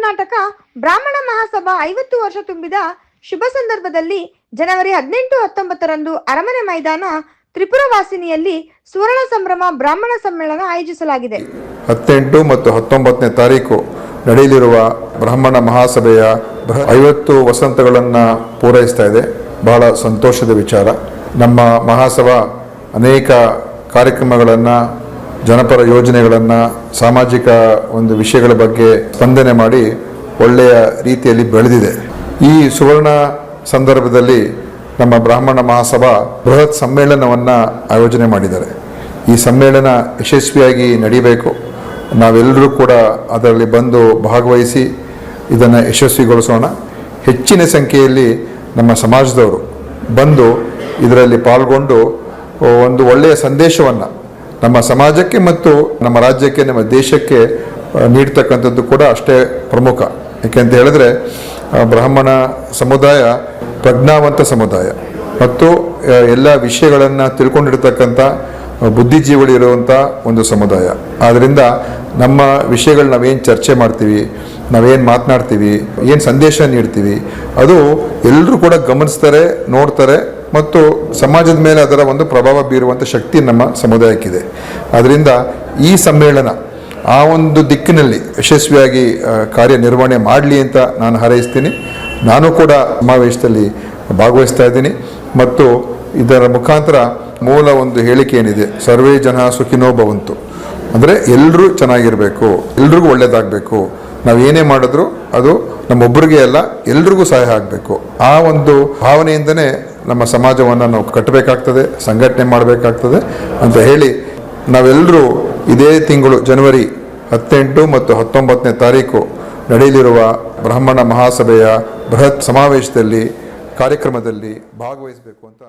ಕರ್ನಾಟಕ ಬ್ರಾಹ್ಮಣ ಮಹಾಸಭಾ ಐವತ್ತು ವರ್ಷ ತುಂಬಿದ ಶುಭ ಸಂದರ್ಭದಲ್ಲಿ ಜನವರಿ ಹದಿನೆಂಟು ಹತ್ತೊಂಬತ್ತರಂದು ಅರಮನೆ ಮೈದಾನ ತ್ರಿಪುರ ವಾಸಿನಿಯಲ್ಲಿ ಸುವರ್ಣ ಸಂಭ್ರಮ ಬ್ರಾಹ್ಮಣ ಸಮ್ಮೇಳನ ಆಯೋಜಿಸಲಾಗಿದೆ. ಹದಿನೆಂಟು ಮತ್ತು ಹತ್ತೊಂಬತ್ತನೇ ತಾರೀಕು ನಡೆಯಲಿರುವ ಬ್ರಾಹ್ಮಣ ಮಹಾಸಭೆಯ ಐವತ್ತು ವಸಂತಗಳನ್ನು ಪೂರೈಸ್ತಾ ಇದೆ. ಬಹಳ ಸಂತೋಷದ ವಿಚಾರ. ನಮ್ಮ ಮಹಾಸಭಾ ಅನೇಕ ಕಾರ್ಯಕ್ರಮಗಳನ್ನು ಜನಪರ ಯೋಜನೆಗಳನ್ನು ಸಾಮಾಜಿಕ ಒಂದು ವಿಷಯಗಳ ಬಗ್ಗೆ ಸ್ಪಂದನೆ ಮಾಡಿ ಒಳ್ಳೆಯ ರೀತಿಯಲ್ಲಿ ಬೆಳೆದಿದೆ. ಈ ಸುವರ್ಣ ಸಂದರ್ಭದಲ್ಲಿ ನಮ್ಮ ಬ್ರಾಹ್ಮಣ ಮಹಾಸಭಾ ಬೃಹತ್ ಸಮ್ಮೇಳನವನ್ನು ಆಯೋಜನೆ ಮಾಡಿದ್ದಾರೆ. ಈ ಸಮ್ಮೇಳನ ಯಶಸ್ವಿಯಾಗಿ ನಡೀಬೇಕು. ನಾವೆಲ್ಲರೂ ಕೂಡ ಅದರಲ್ಲಿ ಬಂದು ಭಾಗವಹಿಸಿ ಇದನ್ನು ಯಶಸ್ವಿಗೊಳಿಸೋಣ. ಹೆಚ್ಚಿನ ಸಂಖ್ಯೆಯಲ್ಲಿ ನಮ್ಮ ಸಮಾಜದವರು ಬಂದು ಇದರಲ್ಲಿ ಪಾಲ್ಗೊಂಡು ಒಂದು ಒಳ್ಳೆಯ ಸಂದೇಶವನ್ನು ನಮ್ಮ ಸಮಾಜಕ್ಕೆ ಮತ್ತು ನಮ್ಮ ರಾಜ್ಯಕ್ಕೆ, ನಮ್ಮ ದೇಶಕ್ಕೆ ನೀಡ್ತಕ್ಕಂಥದ್ದು ಕೂಡ ಅಷ್ಟೇ ಪ್ರಮುಖ. ಯಾಕೆಂತ ಹೇಳಿದ್ರೆ ಬ್ರಾಹ್ಮಣ ಸಮುದಾಯ ಪ್ರಜ್ಞಾವಂತ ಸಮುದಾಯ. ಮತ್ತು ಎಲ್ಲ ವಿಷಯಗಳನ್ನು ತಿಳ್ಕೊಂಡಿರ್ತಕ್ಕಂಥ ಬುದ್ಧಿಜೀವಿಗಳಿರುವಂಥ ಒಂದು ಸಮುದಾಯ. ಆದ್ದರಿಂದ ನಮ್ಮ ವಿಷಯಗಳು ನಾವೇನು ಚರ್ಚೆ ಮಾಡ್ತೀವಿ, ನಾವೇನು ಮಾತನಾಡ್ತೀವಿ, ಏನು ಸಂದೇಶ ನೀಡ್ತೀವಿ, ಅದು ಎಲ್ಲರೂ ಕೂಡ ಗಮನಿಸ್ತಾರೆ, ನೋಡ್ತಾರೆ ಮತ್ತು ಸಮಾಜದ ಮೇಲೆ ಅದರ ಒಂದು ಪ್ರಭಾವ ಬೀರುವಂಥ ಶಕ್ತಿ ನಮ್ಮ ಸಮುದಾಯಕ್ಕಿದೆ. ಅದರಿಂದ ಈ ಸಮ್ಮೇಳನ ಆ ಒಂದು ದಿಕ್ಕಿನಲ್ಲಿ ಯಶಸ್ವಿಯಾಗಿ ಕಾರ್ಯನಿರ್ವಹಣೆ ಮಾಡಲಿ ಅಂತ ನಾನು ಹಾರೈಸ್ತೀನಿ. ನಾನು ಕೂಡ ಸಮಾವೇಶದಲ್ಲಿ ಭಾಗವಹಿಸ್ತಾ ಇದ್ದೀನಿ. ಮತ್ತು ಇದರ ಮುಖಾಂತರ ಮೂಲ ಒಂದು ಹೇಳಿಕೆ ಏನಿದೆ? ಸರ್ವೇ ಜನ ಸುಖಿನೋ ಭವಂತು. ಅಂದರೆ ಎಲ್ಲರೂ ಚೆನ್ನಾಗಿರಬೇಕು, ಎಲ್ರಿಗೂ ಒಳ್ಳೇದಾಗಬೇಕು. ನಾವು ಏನೇ ಮಾಡಿದ್ರು ಅದು ನಮ್ಮೊಬ್ಬರಿಗೆ ಅಲ್ಲ, ಎಲ್ರಿಗೂ ಸಹಾಯ ಆಗಬೇಕು. ಆ ಒಂದು ಭಾವನೆಯಿಂದನೇ ನಮ್ಮ ಸಮಾಜವನ್ನು ನಾವು ಕಟ್ಟಬೇಕಾಗ್ತದೆ, ಸಂಘಟನೆ ಮಾಡಬೇಕಾಗ್ತದೆ ಅಂತ ಹೇಳಿ ನಾವೆಲ್ಲರೂ ಇದೇ ತಿಂಗಳು ಜನವರಿ ಹದಿನೆಂಟು ಮತ್ತು ಹತ್ತೊಂಬತ್ತನೇ ತಾರೀಕು ನಡೆಯಲಿರುವ ಬ್ರಾಹ್ಮಣ ಮಹಾಸಭೆಯ ಬೃಹತ್ ಸಮಾವೇಶದಲ್ಲಿ, ಕಾರ್ಯಕ್ರಮದಲ್ಲಿ ಭಾಗವಹಿಸಬೇಕು ಅಂತ